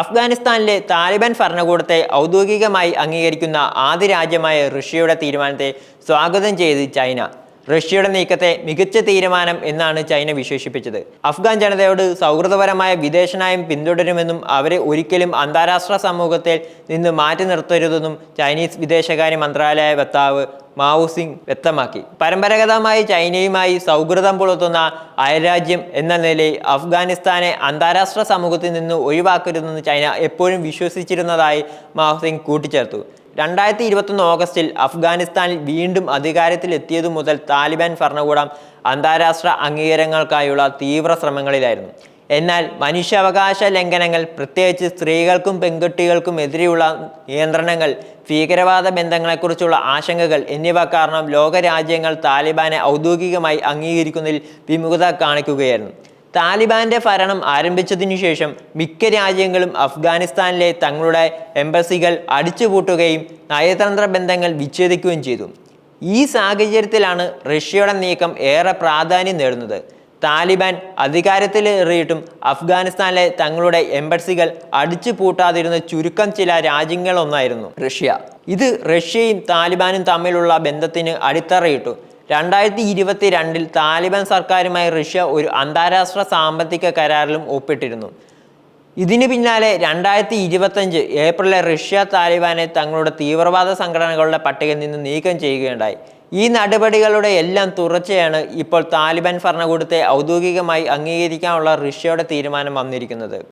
അഫ്ഗാനിസ്ഥാനിലെ താലിബാൻ ഭരണകൂടത്തെ ഔദ്യോഗികമായി അംഗീകരിക്കുന്ന ആദ്യ രാജ്യമായ റഷ്യയുടെ തീരുമാനത്തെ സ്വാഗതം ചെയ്ത് ചൈന. റഷ്യയുടെ നീക്കത്തെ മികച്ച തീരുമാനം എന്നാണ് ചൈന വിശേഷിപ്പിച്ചത്. അഫ്ഗാൻ ജനതയോട് സൗഹൃദപരമായ വിദേശനയം പിന്തുടരുമെന്നും അവരെ ഒരിക്കലും അന്താരാഷ്ട്ര സമൂഹത്തിൽ നിന്ന് മാറ്റി നിർത്തരുതെന്നും ചൈനീസ് വിദേശകാര്യ മന്ത്രാലയ വക്താവ് മാവു സിംഗ് വ്യക്തമാക്കി. പരമ്പരാഗതമായി ചൈനയുമായി സൗഹൃദം പുലർത്തുന്ന അയൽരാജ്യം എന്ന നിലയിൽ അഫ്ഗാനിസ്ഥാനെ അന്താരാഷ്ട്ര സമൂഹത്തിൽ നിന്ന് ഒഴിവാക്കരുതെന്ന് ചൈന എപ്പോഴും വിശ്വസിച്ചിരുന്നതായി മാവുസിംഗ് കൂട്ടിച്ചേർത്തു. രണ്ടായിരത്തി ഇരുപത്തൊന്ന് ഓഗസ്റ്റിൽ അഫ്ഗാനിസ്ഥാനിൽ വീണ്ടും അധികാരത്തിലെത്തിയതു മുതൽ താലിബാൻ ഭരണകൂടം അന്താരാഷ്ട്ര അംഗീകാരങ്ങൾക്കായുള്ള തീവ്ര ശ്രമങ്ങളിലായിരുന്നു എന്നാൽ മനുഷ്യാവകാശ ലംഘനങ്ങൾ പ്രത്യേകിച്ച് സ്ത്രീകൾക്കും പെൺകുട്ടികൾക്കും എതിരെയുള്ള നിയന്ത്രണങ്ങൾ ഭീകരവാദ ബന്ധങ്ങളെക്കുറിച്ചുള്ള ആശങ്കകൾ എന്നിവ കാരണം ലോകരാജ്യങ്ങൾ താലിബാനെ ഔദ്യോഗികമായി അംഗീകരിക്കുന്നതിൽ വിമുഖത കാണിക്കുകയായിരുന്നു. താലിബാന്റെ ഭരണം ആരംഭിച്ചതിനു ശേഷം മിക്ക രാജ്യങ്ങളും അഫ്ഗാനിസ്ഥാനിലെ തങ്ങളുടെ എംബസികൾ അടിച്ചുപൂട്ടുകയും നയതന്ത്ര ബന്ധങ്ങൾ വിച്ഛേദിക്കുകയും ചെയ്തു. ഈ സാഹചര്യത്തിലാണ് റഷ്യയുടെ നീക്കം ഏറെ പ്രാധാന്യം നേടുന്നത്. താലിബാൻ അധികാരത്തിലേറിയിട്ടും അഫ്ഗാനിസ്ഥാനിലെ തങ്ങളുടെ എംബസികൾ അടിച്ചു പൂട്ടാതിരുന്ന ചുരുക്കം ചില രാജ്യങ്ങളൊന്നായിരുന്നു റഷ്യ. ഇത് റഷ്യയും താലിബാനും തമ്മിലുള്ള ബന്ധത്തിന് അടിത്തറയിട്ടു. രണ്ടായിരത്തി ഇരുപത്തി രണ്ടിൽ താലിബാൻ സർക്കാരുമായി റഷ്യ ഒരു അന്താരാഷ്ട്ര സാമ്പത്തിക കരാറിലും ഒപ്പിട്ടിരുന്നു. ഇതിനു പിന്നാലെ രണ്ടായിരത്തി ഇരുപത്തഞ്ച് ഏപ്രിലിൽ റഷ്യ താലിബാനെ തങ്ങളുടെ തീവ്രവാദ സംഘടനകളുടെ പട്ടികയിൽ നിന്ന് നീക്കം ചെയ്യുകയുണ്ടായി. ഈ നടപടികളുടെ എല്ലാം തുടർച്ചയാണ് ഇപ്പോൾ താലിബാൻ ഭരണകൂടത്തെ ഔദ്യോഗികമായി അംഗീകരിക്കാനുള്ള റഷ്യയുടെ തീരുമാനം വന്നിരിക്കുന്നത്.